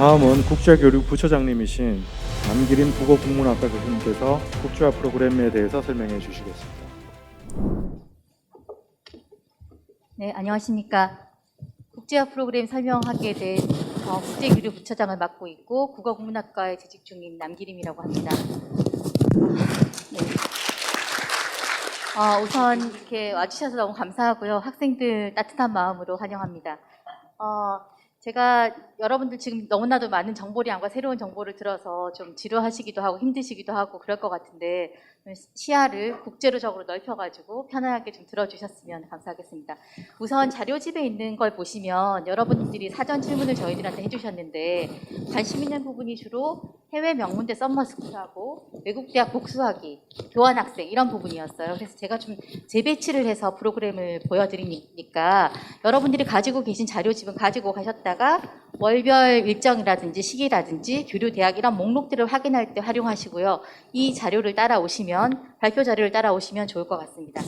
다음은 국제교류 부처장님이신 남기린 국어국문학과 교수님께서 국제화 프로그램에 대해서 설명해 주시겠습니다. 네, 안녕하십니까. 국제화 프로그램 설명하기에 대해 어, 국제교류 부처장을 맡고 있고 국어국문학과에 재직 중인 남기림이라고 합니다. 네. 어, 우선 이렇게 와주셔서 너무 감사하고요. 학생들 따뜻한 마음으로 환영합니다. 어, 제가 여러분들 지금 너무나도 많은 정보량과 새로운 정보를 들어서 좀 지루하시기도 하고 힘드시기도 하고 그럴 것 같은데 시야를 국제로적으로 넓혀가지고 편안하게 좀 들어주셨으면 감사하겠습니다. 우선 자료집에 있는 걸 보시면 여러분들이 사전 질문을 저희들한테 해주셨는데 관심 있는 부분이 주로 해외 명문대 썸머스쿨하고 외국 대학 복수하기, 교환학생 이런 부분이었어요. 그래서 제가 좀 재배치를 해서 프로그램을 보여드리니까 여러분들이 가지고 계신 자료집은 가지고 가셨다가 월별 일정이라든지 시기라든지 교류 대학 이런 목록들을 확인할 때 활용하시고요. 이 자료를 따라오시면 발표 자료를 따라오시면 좋을 것 같습니다.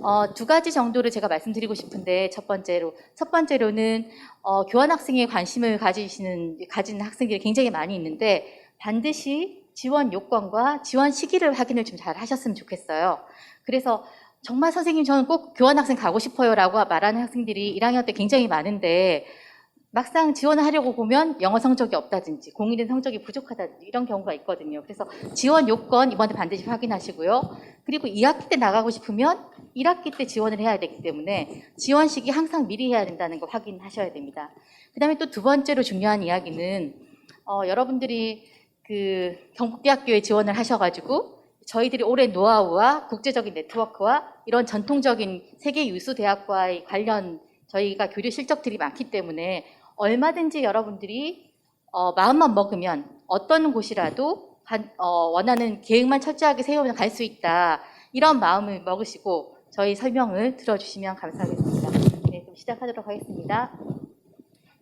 어, 두 가지 정도를 제가 말씀드리고 싶은데 첫 번째로 첫 번째로는 어, 교환 학생에 관심을 가지시는 가진 학생들이 굉장히 많이 있는데 반드시 지원 요건과 지원 시기를 확인을 좀 잘 하셨으면 좋겠어요. 그래서 정말 선생님 저는 꼭 교환 학생 가고 싶어요라고 말하는 학생들이 1학년 때 굉장히 많은데 막상 지원을 하려고 보면 영어 성적이 없다든지 공인된 성적이 부족하다든지 이런 경우가 있거든요. 그래서 지원 요건 이번에 반드시 확인하시고요. 그리고 2학기 때 나가고 싶으면 1학기 때 지원을 해야 되기 때문에 지원 시기 항상 미리 해야 된다는 거 확인하셔야 됩니다. 그 다음에 또 두 번째로 중요한 이야기는 어, 여러분들이 그 경북대학교에 지원을 하셔가지고 저희들이 오랜 노하우와 국제적인 네트워크와 이런 전통적인 세계 유수 대학과의 관련 저희가 교류 실적들이 많기 때문에 얼마든지 여러분들이 어, 마음만 먹으면 어떤 곳이라도 간- 어, 원하는 계획만 철저하게 세우면 갈 수 있다. 이런 마음을 먹으시고 저희 설명을 들어주시면 감사하겠습니다. 네, 그럼 시작하도록 하겠습니다.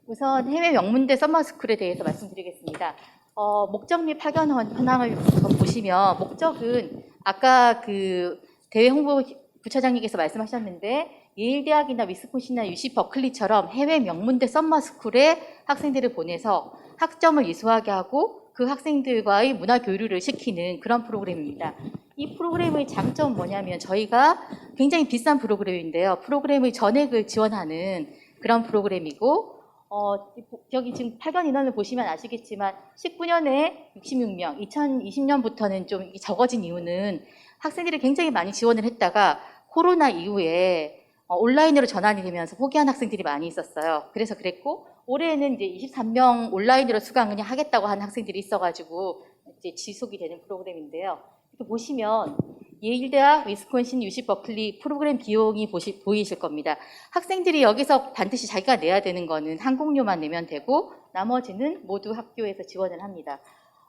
우선 해외 명문대 썸머스쿨에 대해서 말씀드리겠습니다. 어, 목적 및 파견 현- 현황을 보시면 목적은 아까 그 대외 홍보 부처장님께서 말씀하셨는데 예일 대학이나 위스콘신이나 유시 버클리처럼 해외 명문대 썸머스쿨에 학생들을 보내서 학점을 이수하게 하고 그 학생들과의 문화 교류를 시키는 그런 프로그램입니다. 이 프로그램의 장점은 뭐냐면 저희가 굉장히 비싼 프로그램인데요. 프로그램의 전액을 지원하는 그런 프로그램이고 어, 여기 지금 파견 인원을 보시면 아시겠지만 19년에 66명, 2020년부터는 좀 적어진 이유는 학생들이 굉장히 많이 지원을 했다가 코로나 이후에 어, 온라인으로 전환이 되면서 포기한 학생들이 많이 있었어요. 그래서 그랬고 올해는 이제 23명 온라인으로 수강 그냥 하겠다고 하는 학생들이 있어가지고 이제 지속이 되는 프로그램인데요. 이렇게 보시면 예일대학, 위스콘신, 유시 버클리 프로그램 비용이 보시, 보이실 겁니다. 학생들이 여기서 반드시 자기가 내야 되는 거는 항공료만 내면 되고 나머지는 모두 학교에서 지원을 합니다.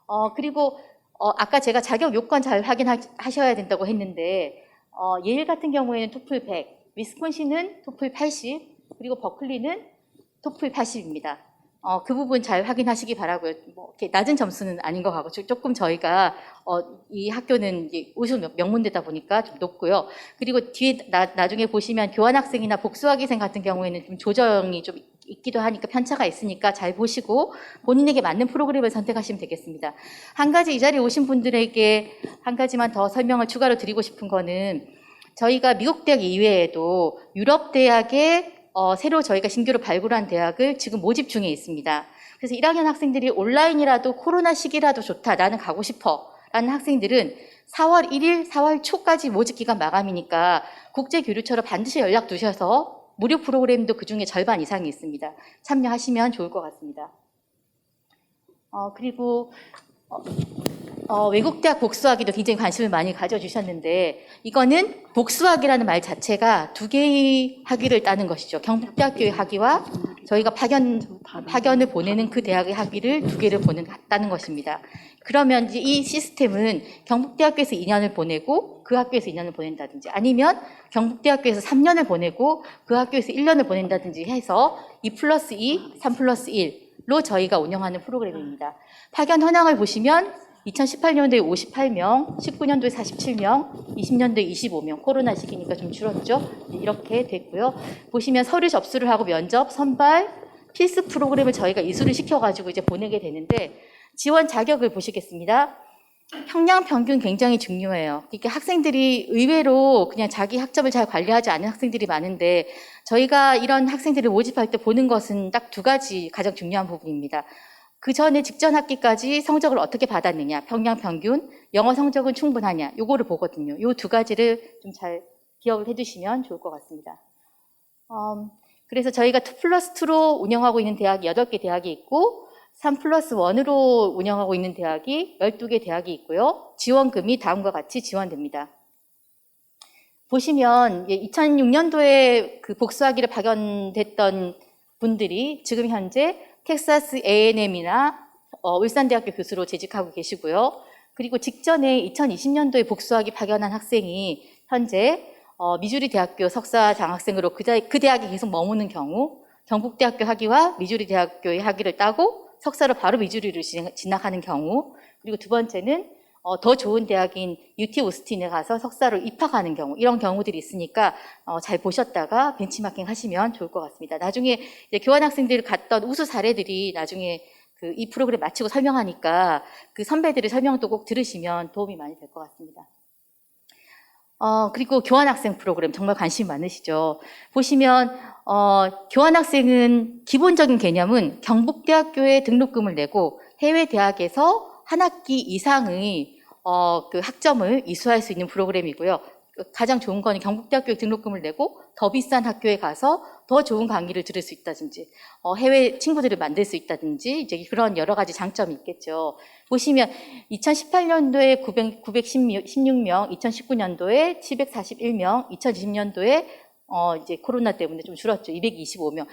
어, 그리고 어, 아까 제가 자격 요건 잘 확인하셔야 된다고 했는데 어, 예일 같은 경우에는 토플 100, 위스콘신은 토플 80, 그리고 버클리는 토플 80입니다. 어, 그 부분 잘 확인하시기 바라고요. 뭐 이렇게 낮은 점수는 아닌 것 같고 조- 조금 저희가 어, 이 학교는 이제 우수 명- 명문대다 보니까 좀 높고요. 그리고 뒤에 나, 나중에 보시면 교환학생이나 복수학위생 같은 경우에는 좀 조정이 좀 있기도 하니까 편차가 있으니까 잘 보시고 본인에게 맞는 프로그램을 선택하시면 되겠습니다. 한 가지 이 자리에 오신 분들에게 한 가지만 더 설명을 추가로 드리고 싶은 거는 저희가 미국 대학 이외에도 유럽 대학에 어, 새로 저희가 신규로 발굴한 대학을 지금 모집 중에 있습니다. 그래서 1학년 학생들이 온라인이라도 코로나 시기라도 좋다, 나는 가고 싶어 라는 학생들은 4월 1일, 4월 초까지 모집 기간 마감이니까 국제 교류처로 반드시 연락 두셔서 무료 프로그램도 그 중에 절반 이상이 있습니다. 참여하시면 좋을 것 같습니다. 어, 그리고 어, 어, 외국 대학 복수학에도 굉장히 관심을 많이 가져주셨는데 이거는 복수학이라는 말 자체가 두 개의 학위를 따는 것이죠. 경북대학교의 학위와 저희가 파견 파견을 보내는 그 대학의 학위를 두 개를 보는 따는 것입니다. 그러면 이 시스템은 경북대학교에서 2년을 보내고 그 학교에서 2년을 보낸다든지 아니면 경북대학교에서 3년을 보내고 그 학교에서 1년을 보낸다든지 해서 2 플러스 2, 3 플러스 1로 저희가 운영하는 프로그램입니다. 파견 현황을 보시면 2018년도에 58명, 19년도에 47명, 20년도에 25명, 코로나 시기니까 좀 줄었죠. 이렇게 됐고요. 보시면 서류 접수를 하고 면접, 선발, 필수 프로그램을 저희가 이수를 시켜가지고 이제 보내게 되는데 지원 자격을 보시겠습니다. 평양 평균 굉장히 중요해요. 이게 학생들이 의외로 그냥 자기 학점을 잘 관리하지 않은 학생들이 많은데 저희가 이런 학생들을 모집할 때 보는 것은 딱 두 가지 가장 중요한 부분입니다. 그 전에 직전 학기까지 성적을 어떻게 받았느냐, 평양 평균, 영어 성적은 충분하냐, 요거를 보거든요. 요 두 가지를 좀 잘 기억을 해두시면 좋을 것 같습니다. 음, 그래서 저희가 2 플러스 2로 운영하고 있는 대학이 8개 대학이 있고 3 플러스 1으로 운영하고 있는 대학이 12개 대학이 있고요. 지원금이 다음과 같이 지원됩니다. 보시면 2006년도에 그 복수학위를 파견됐던 분들이 지금 현재 텍사스 A&M이나 어, 울산대학교 교수로 재직하고 계시고요. 그리고 직전에 2020년도에 복수학위 파견한 학생이 현재 어, 미주리 대학교 석사 장학생으로 그, 대, 그 대학에 계속 머무는 경우 경북대학교 학위와 미주리 대학교의 학위를 따고 석사로 바로 미주리를 진- 진학하는 경우 그리고 두 번째는 어, 더 좋은 대학인 UT 오스틴에 가서 석사로 입학하는 경우 이런 경우들이 있으니까 어, 잘 보셨다가 벤치마킹 하시면 좋을 것 같습니다. 나중에 이제 교환학생들 갔던 우수 사례들이 나중에 그 이 프로그램 마치고 설명하니까 그 선배들의 설명도 꼭 들으시면 도움이 많이 될 것 같습니다. 어, 그리고 교환학생 프로그램 정말 관심 많으시죠. 보시면, 어, 교환학생은 기본적인 개념은 경북대학교에 등록금을 내고 해외 대학에서 한 학기 이상의 어, 그 학점을 이수할 수 있는 프로그램이고요. 그 가장 좋은 거는 경북대학교에 등록금을 내고 더 비싼 학교에 가서 더 좋은 강의를 들을 수 있다든지, 어, 해외 친구들을 만들 수 있다든지, 이제 그런 여러 가지 장점이 있겠죠. 보시면 2018년도에 900, 916명, 2019년도에 741명, 2020년도에 어, 이제 코로나 때문에 좀 줄었죠. 225명.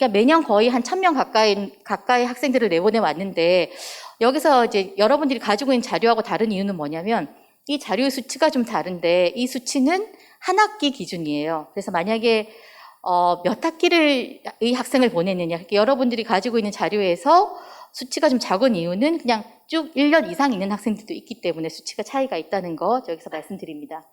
그러니까 매년 거의 한 1000명 가까이, 가까이 학생들을 내보내 왔는데, 여기서 이제 여러분들이 가지고 있는 자료하고 다른 이유는 뭐냐면, 이 자료의 수치가 좀 다른데, 이 수치는 한 학기 기준이에요. 그래서 만약에 어, 몇 학기를 이 학생을 보냈느냐. 그러니까 여러분들이 가지고 있는 자료에서 수치가 좀 작은 이유는 그냥 쭉 1년 이상 있는 학생들도 있기 때문에 수치가 차이가 있다는 거 여기서 말씀드립니다.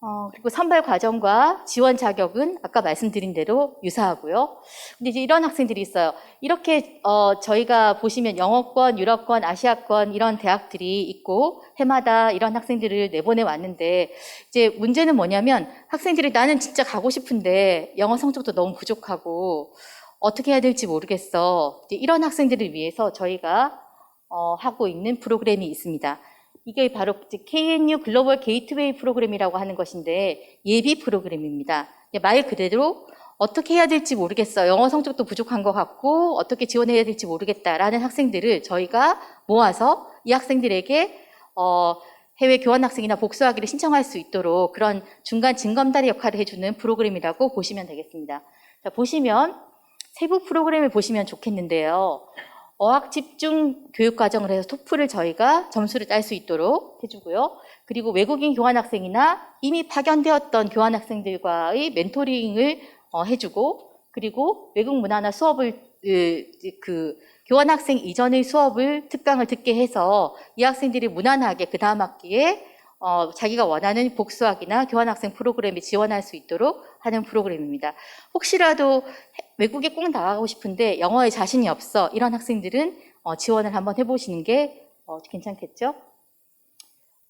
어, 그리고 선발 과정과 지원 자격은 아까 말씀드린 대로 유사하고요. 근데 이제 이런 학생들이 있어요. 이렇게 어, 저희가 보시면 영어권, 유럽권, 아시아권 이런 대학들이 있고 해마다 이런 학생들을 내보내 왔는데 이제 문제는 뭐냐면 학생들이 나는 진짜 가고 싶은데 영어 성적도 너무 부족하고 어떻게 해야 될지 모르겠어. 이런 학생들을 위해서 저희가 어, 하고 있는 프로그램이 있습니다. 이게 바로 KNU 글로벌 게이트웨이 프로그램이라고 하는 것인데 예비 프로그램입니다. 말 그대로 어떻게 해야 될지 모르겠어. 영어 성적도 부족한 것 같고 어떻게 지원해야 될지 모르겠다라는 학생들을 저희가 모아서 이 학생들에게 어, 해외 교환 학생이나 복수학위를 신청할 수 있도록 그런 중간 징검다리 역할을 해주는 프로그램이라고 보시면 되겠습니다. 자, 보시면 세부 프로그램을 보시면 좋겠는데요. 어학 집중 교육 과정을 해서 토플을 저희가 점수를 딸 수 있도록 해주고요. 그리고 외국인 교환 학생이나 이미 파견되었던 교환 학생들과의 멘토링을 어, 해주고 그리고 외국 문화나 수업을 그, 그 교환 학생 이전의 수업을 특강을 듣게 해서 이 학생들이 무난하게 그 다음 학기에 어, 자기가 원하는 복수학이나 교환학생 프로그램에 지원할 수 있도록 하는 프로그램입니다. 혹시라도 외국에 꼭 나가고 싶은데 영어에 자신이 없어 이런 학생들은 어, 지원을 한번 해보시는 게 어, 괜찮겠죠?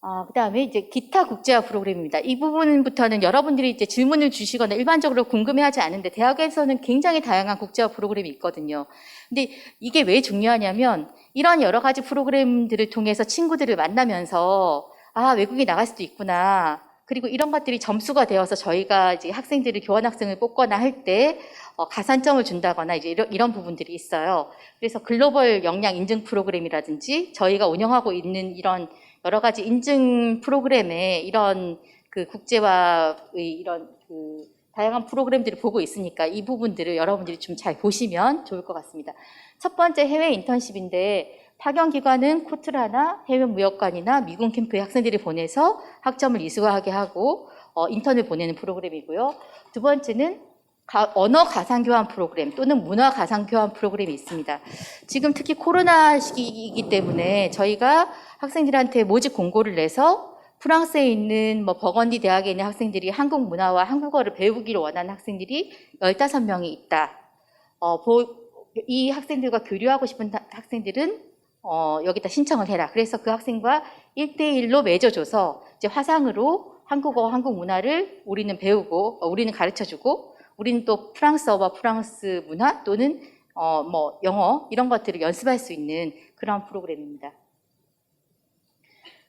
아, 그 다음에 이제 기타 국제화 프로그램입니다. 이 부분부터는 여러분들이 이제 질문을 주시거나 일반적으로 궁금해하지 않은데 대학에서는 굉장히 다양한 국제화 프로그램이 있거든요. 근데 이게 왜 중요하냐면 이런 여러 가지 프로그램들을 통해서 친구들을 만나면서 아, 외국에 나갈 수도 있구나. 그리고 이런 것들이 점수가 되어서 저희가 이제 학생들을 교환학생을 뽑거나 할때 어, 가산점을 준다거나 이제 이런, 이런 부분들이 있어요. 그래서 글로벌 역량 인증 프로그램이라든지 저희가 운영하고 있는 이런 여러 가지 인증 프로그램에 이런 그 국제화의 이런 그 다양한 프로그램들을 보고 있으니까 이 부분들을 여러분들이 좀 잘 보시면 좋을 것 같습니다. 첫 번째 해외 인턴십인데 파견 기관은 코트라나 해외 무역관이나 미군 캠프에 학생들을 보내서 학점을 이수하게 하고 어, 인턴을 보내는 프로그램이고요. 두 번째는 가- 언어 가상 교환 프로그램 또는 문화 가상 교환 프로그램이 있습니다. 지금 특히 코로나 시기이기 때문에 저희가 학생들한테 모집 공고를 내서 프랑스에 있는 뭐 버건디 대학에 있는 학생들이 한국 문화와 한국어를 배우기를 원하는 학생들이 15명이 있다. 어, 보- 이 학생들과 교류하고 싶은 다- 학생들은 어, 여기다 신청을 해라. 그래서 그 학생과 1대1로 맺어줘서 이제 화상으로 한국어와 한국 문화를 우리는 배우고, 어, 우리는 가르쳐 주고, 우리는 또 프랑스어와 프랑스 문화 또는 어, 뭐 영어 이런 것들을 연습할 수 있는 그런 프로그램입니다.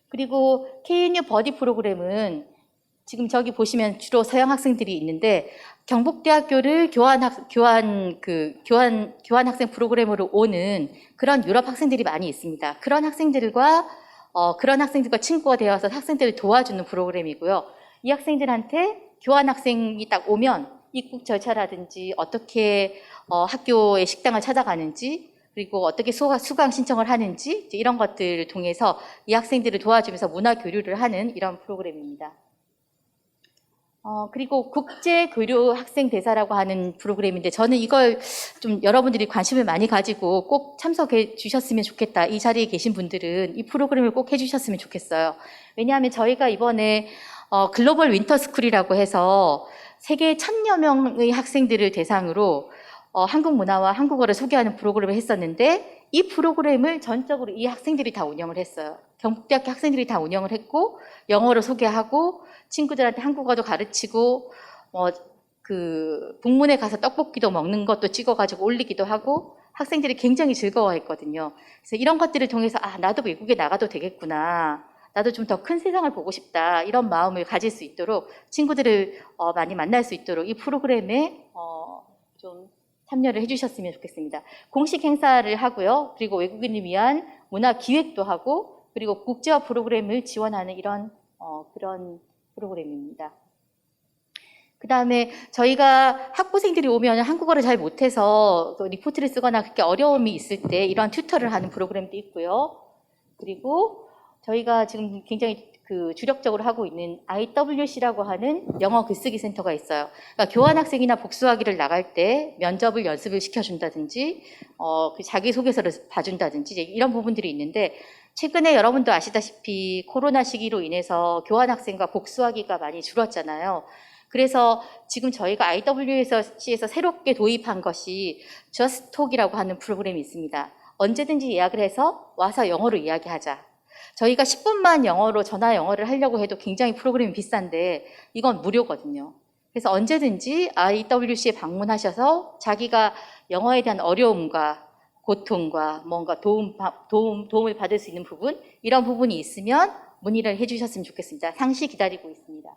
그리고 KNU 버디 프로그램은 지금 저기 보시면 주로 서양 학생들이 있는데 경북대학교를 교환 학 교환 그 교환 교환 학생 프로그램으로 오는 그런 유럽 학생들이 많이 있습니다. 그런 학생들과 어, 그런 학생들과 친구가 되어서 학생들을 도와주는 프로그램이고요. 이 학생들한테 교환 학생이 딱 오면 입국 절차라든지 어떻게 어, 학교의 식당을 찾아가는지 그리고 어떻게 수강, 신청을 하는지 이런 것들을 통해서 이 학생들을 도와주면서 문화 교류를 하는 이런 프로그램입니다. 어, 그리고 국제 교류 학생 대사라고 하는 프로그램인데 저는 이걸 좀 여러분들이 관심을 많이 가지고 꼭 참석해 주셨으면 좋겠다. 이 자리에 계신 분들은 이 프로그램을 꼭 해주셨으면 좋겠어요. 왜냐하면 저희가 이번에 어, 글로벌 윈터스쿨이라고 해서 세계 천여 명의 학생들을 대상으로 어, 한국 문화와 한국어를 소개하는 프로그램을 했었는데 이 프로그램을 전적으로 이 학생들이 다 운영을 했어요. 경북대학교 학생들이 다 운영을 했고 영어로 소개하고 친구들한테 한국어도 가르치고 뭐 그 북문에 가서 떡볶이도 먹는 것도 찍어가지고 올리기도 하고 학생들이 굉장히 즐거워했거든요. 그래서 이런 것들을 통해서 아 나도 외국에 나가도 되겠구나. 나도 좀 더 큰 세상을 보고 싶다 이런 마음을 가질 수 있도록 친구들을 어, 많이 만날 수 있도록 이 프로그램에 어, 좀 참여를 해주셨으면 좋겠습니다. 공식 행사를 하고요. 그리고 외국인을 위한 문화 기획도 하고 그리고 국제화 프로그램을 지원하는 이런 어, 그런 프로그램입니다. 그 다음에 저희가 학부생들이 오면 한국어를 잘 못해서 또 리포트를 쓰거나 그렇게 어려움이 있을 때 이런 튜터를 하는 프로그램도 있고요. 그리고 저희가 지금 굉장히 그 주력적으로 하고 있는 IWC라고 하는 영어 글쓰기 센터가 있어요. 그러니까 교환학생이나 복수하기를 나갈 때 면접을 연습을 시켜준다든지, 어, 그 자기소개서를 봐준다든지, 이런 부분들이 있는데, 최근에 여러분도 아시다시피 코로나 시기로 인해서 교환학생과 복수하기가 많이 줄었잖아요. 그래서 지금 저희가 IWC에서 새롭게 도입한 것이 저스톡이라고 하는 프로그램이 있습니다. 언제든지 예약을 해서 와서 영어로 이야기하자. 저희가 10분만 영어로 전화 영어를 하려고 해도 굉장히 프로그램이 비싼데 이건 무료거든요. 그래서 언제든지 IWC에 방문하셔서 자기가 영어에 대한 어려움과 고통과 뭔가 도움, 도움, 도움을 받을 수 있는 부분, 이런 부분이 있으면 문의를 해주셨으면 좋겠습니다. 상시 기다리고 있습니다.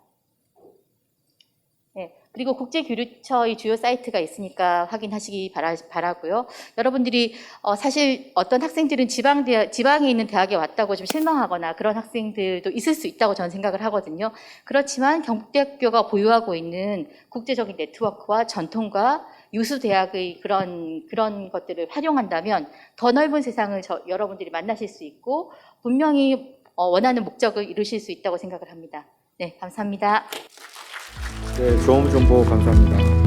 네, 그리고 국제교류처의 주요 사이트가 있으니까 확인하시기 바라, 바라고요. 여러분들이 어, 사실 어떤 학생들은 지방 대 지방에 있는 대학에 왔다고 좀 실망하거나 그런 학생들도 있을 수 있다고 저는 생각을 하거든요. 그렇지만 경북대학교가 보유하고 있는 국제적인 네트워크와 전통과 유수 대학의 그런 그런 것들을 활용한다면 더 넓은 세상을 저, 여러분들이 만나실 수 있고 분명히 어, 원하는 목적을 이루실 수 있다고 생각을 합니다. 네, 감사합니다. 네, 좋은 정보 감사합니다.